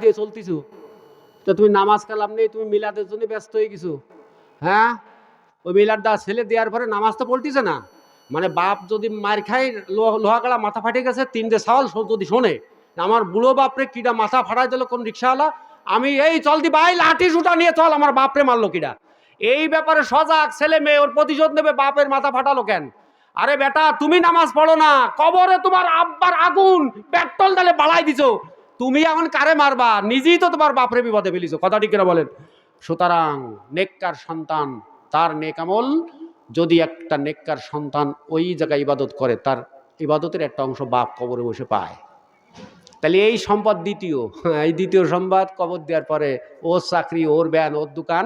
দিয়ে চলতিছু। তো তুমি নামাজ কালাম নেই, তুমি মিলাদের জন্য ব্যস্ত হয়ে গেছো। হ্যাঁ? ওই মিলার দা ছেলে দেওয়ার পরে নামাজ তো পড়তিছে না। মানে বাপ যদি মার খাই লোহা কালা মাথা ফাটে গেছে তিনটে সাল যদি শোনে আমার বুড়ো বাপরে কিটা মাথা ফাটাই দিল কোন রিক্সাওয়ালা? আমি এই চল দি ভাই, লাঠি সুটা নিয়ে চল, আমার বাপরে মারলো কিটা এই ব্যাপারে সজাগ ছেলে মেয়ে, ওর প্রতিশোধ নেবে, বাপের মাথা ফাটালো কেন? আরে বেটা, তুমি নামাজ পড়ো না, কবরে তোমার আব্বার আগুন, পেট্রোল ডালে বাড়াই দিছো। তুমি এখন কারে মারবা? নিজেই তো তোমার বাপরে বিপদে ফেলিছো। কথা ঠিক করে বলেন? সুতরাং নেককার সন্তান, তার নেকামল যদি একটা নেককার সন্তান ওই জায়গায় ইবাদত করে, তার ইবাদতের একটা অংশ বাপ কবরে বসে পায়। তাহলে এই সম্পদ দ্বিতীয়। এই দ্বিতীয় সম্পদ কবর দেওয়ার পরে ওর চাকরি, ওর ব্যান, ওর দোকান,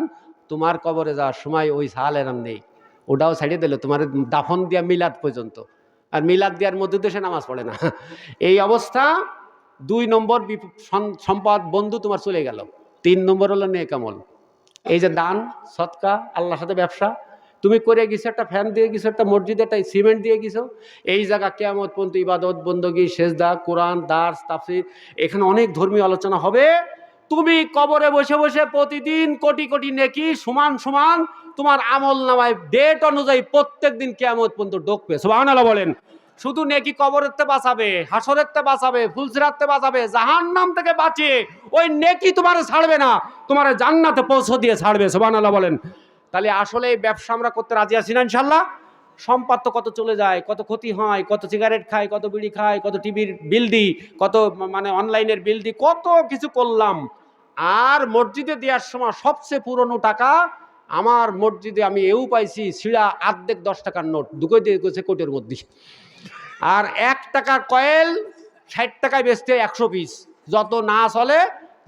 তোমার কবরে যাওয়ার সময় ওই সাল এরাম নেই। ওটাও ছাড়িয়ে দিল, তোমার দাফন দিয়া মিলাদ পর্যন্ত। আর মিলাদ দেওয়ার মধ্যে দেশে নামাজ পড়ে না। এই অবস্থা দুই নম্বর সম্পদ বন্ধু তোমার চলে গেল। তিন নম্বর হলো নেকামল এই যে দান, সৎকা, আল্লাহর সাথে ব্যবসা। তুমি করে গেছো একটা ফ্যান দিয়ে গেছো, একটা মসজিদে, একটা সিমেন্ট দিয়ে গেছো। এই জায়গা কেয়ামত পর্যন্ত ইবাদত, বন্দগি, সেজদা, কোরআন দাস তাফসির, এখানে অনেক ধর্মীয় আলোচনা হবে। তুমি কবরে বসে বসে প্রতিদিন কোটি কোটি নেকি সমান সমান তোমার আমল নামায় ডেট অনুযায়ী প্রত্যেক দিন কেয়ামত পর্যন্ত ডোকবে সুবহানাল্লাহ বলেন। শুধু নেকি কবরেরতে বাঁচাবে হাসরেরতে বাঁচাবে, ফুলসিরাতে বাঁচাবে জাহান নাম থেকে বাঁচিয়ে ওই নেকি তোমার ছাড়বে না, তোমার জান্নাতে পৌঁছে দিয়ে ছাড়বে, সুবহানাল্লাহ বলেন। তাহলে আসলে এই ব্যবসা আমরা করতে রাজি আছি না ইনশাল্লাহ সম্পদ তো কত চলে যায়, কত ক্ষতি হয়, কত সিগারেট খায়, কত বিড়ি খায়, কত টিভির বিল দিই, কত মানে অনলাইনের বিল দিই, কত কিছু করলাম। আর মসজিদে দেওয়ার সময় সবচেয়ে পুরনো টাকা, আমার মসজিদে আমি এও পাইছি সিড়া আর্ধেক দশ টাকার নোট দুটোই দিয়ে গেছে কোটের মধ্যে। আর এক টাকার কয়েল ষাট টাকায় বেচতে একশো পিস। যত না চলে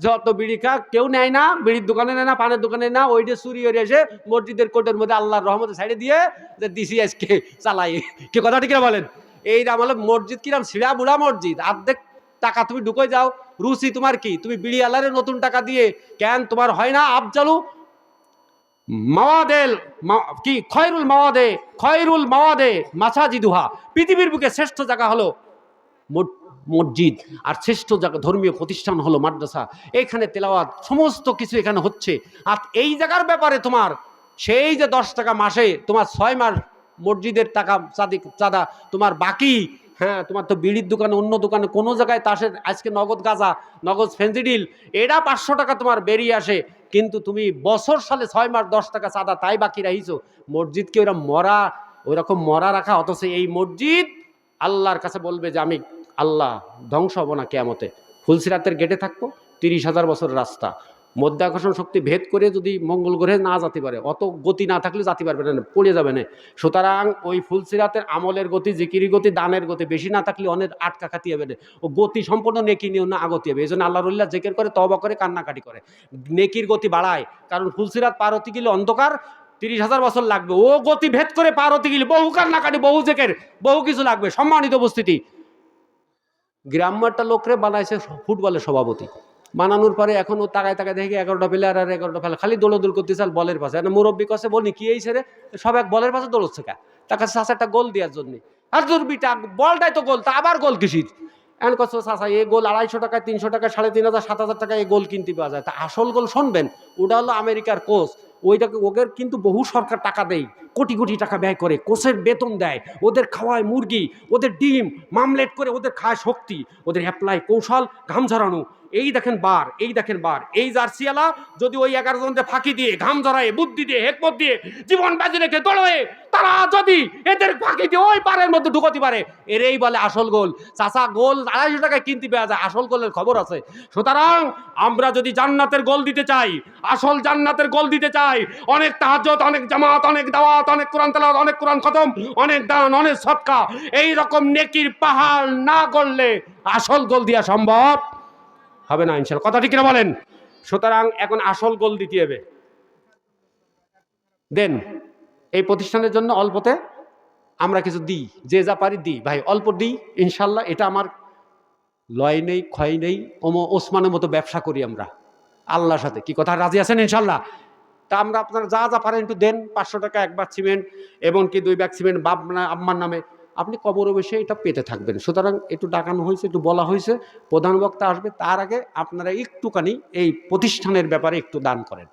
যত বিড়ি খা কেউ নেয় না, বিড়ির দোকানে নেয় না, পানের দোকানে না ওইটা চুরি করে এসে মসজিদের কোর্টের মধ্যে আল্লাহর রহমতে সাইডে দিয়ে যে দিছি আজকে চালাই। কি কথাটি কিনা বলেন? এই আমলে মসজিদ কিরাম ছিড়া বুড়া মসজিদ। অর্ধেক টাকা তুমি ঢুকে যাও। রুচি তোমার কি? তুমি বিড়ি আলারে নতুন টাকা দিয়ে। কেন? তোমার হয় না আফজালু মাওয়াদেল কি, খয়রুল মাওয়াদে খয়রুল মাওয়াদে মাসাজিদুহা। পৃথিবীর বুকে শ্রেষ্ঠ জায়গা হলো মস- মসজিদ, আর শ্রেষ্ঠ জায়গা, ধর্মীয় প্রতিষ্ঠান হলো মাদ্রাসা। এখানে তেলাওয়াত, সমস্ত কিছু এখানে হচ্ছে। আর এই জায়গার ব্যাপারে তোমার সেই যে দশ টাকা মাসে তোমার ছয় মাস মসজিদের টাকা চাঁদি চাঁদা তোমার বাকি হ্যাঁ তোমার তো বিড়ির দোকানে, অন্য দোকানে, কোনো জায়গায় তাসের আজকে নগদ গাঁজা, নগদ ফেন্সিডিল এরা পাঁচশো টাকা তোমার বেরিয়ে আসে। কিন্তু তুমি বছর সালে ছয় মাস দশ টাকা চাঁদা তাই বাকি রাখিছো মসজিদকে ওরা মরা, ওইরকম মরা রাখা, অথচ এই মসজিদ আল্লাহর কাছে বলবে যে আমি আল্লাহ ধ্বংস হব না কেয়ামতে। ফুলসিরাতের গেটে থাকব, তিরিশ হাজার বছর রাস্তা। মধ্যাকর্ষণ শক্তি ভেদ করে যদি মঙ্গল গ্রহে না যেতে পারে, অত গতি না থাকলে যেতে পারবে না, পড়ে যাবে না। সুতরাং ওই ফুলসিরাতের আমলের গতি জিকিরি গতি, দানের গতি বেশি না থাকলে অনেক আটকা খাতি হবে না। ও গতি সম্পূর্ণ নেকি নিয়েও না আগতি হবে। এই জন্য আল্লাহ রুল্লাহ জেকের করে তবা করে, কান্নাকাটি করে। নেকির গতি বাড়ায়, কারণ ফুলসিরাত পার হতে গেলে অন্ধকার তিরিশ হাজার বছর লাগবে। ও গতি ভেদ করে পার হতে গেলে বহু কান্নাকাটি, বহু জেকের, বহু কিছু লাগবে। সম্মানিত উপস্থিতি। গ্রাম্মারটা লোকরে বানাইছে ফুটবলের সভাপতি। বানানোর পরে এখন ও তাকায় তাকায় দেখে এগারোটা প্লেয়ার আর এগারোটা ফেলে খালি দৌড়দৌড় করতে চাল বলের পাশে। না মুরব্বী কাছে বলি কি এই ছেড়ে সব এক বলের পাশে দৌড়চ্ছে কা? তার চাষা একটা গোল দেওয়ার জন্য। আর দুর্বিটা বলটাই তো গোল, তা আবার গোল কিসির? এখন কত চাষা এই গোল আড়াইশো টাকায়, তিনশো টাকায়, সাড়ে তিন হাজার, সাত হাজার টাকায় এই গোল কিনতে পাওয়া যায়। তা আসল গোল শুনবেন, ওটা হলো আমেরিকার কোচ। ওইটাকে, ওদের কিন্তু বহু সরকার টাকা দেয়। কোটি কোটি টাকা ব্যয় করে, কোষের বেতন দেয়, ওদের খাওয়ায় মুরগি, ওদের ডিম, মামলেট করে ওদের খায় শক্তি, ওদের অ্যাপ্লাই কৌশল ঘাম ঝরানো। এই দেখেন বার, এই দেখেন বার, এই জার্সিয়ালা যদি ওই এগারো জনকে ফাঁকি দিয়ে, ঘাম ঝরায়, বুদ্ধি দিয়ে, হেকমত দিয়ে, জীবন বাজি রেখে দৌড়ে তারা যদি এদের ফাঁকি দিয়ে ওই পারের মধ্যে ঢুকতে পারে, এরেই বলে আসল গোল। চাচা, গোল আড়াইশো টাকায় কিনতে পাওয়া যায়, আসল গোলের খবর আছে। সুতরাং আমরা যদি জান্নাতের গোল দিতে চাই, আসল জান্নাতের গোল দিতে চাই, অনেক তাহাজ্জত অনেক জামাত, অনেক দাওয়াত অনেক কোরআন তেলাওয়াত, অনেক কোরআন খতম, অনেক দান, অনেক সৎকা এই রকম নেকির পাহাড় না করলে আসল গোল দেওয়া সম্ভব হবে না ইনশাল্লাহ। কথা ঠিক না বলেন? সুতরাং এখন আসল গোল দিতে হবে দেন, এই প্রতিষ্ঠানের জন্য অল্পতে আমরা কিছু দিই, যে যা পারি দিই। ভাই, অল্প দিই, ইনশাল্লাহ এটা আমার লয় নেই, ক্ষয় নেই। ওম ওসমানের মতো ব্যবসা করি আমরা, আল্লাহর সাথে। কি কথা, রাজি আছেন ইনশাল্লাহ? তা আমরা আপনারা যা যা পারেন একটু দেন, পাঁচশো টাকা একবার সিমেন্ট এবং কি দুই ব্যাগ সিমেন্ট বাপ আম্মার নামে। আপনি কবর বসে এটা পেতে থাকবেন। সুতরাং একটু ডাকানো হয়েছে, একটু বলা হয়েছে। প্রধান বক্তা আসবে, তার আগে আপনারা একটুখানি এই প্রতিষ্ঠানের ব্যাপারে একটু দান করেন।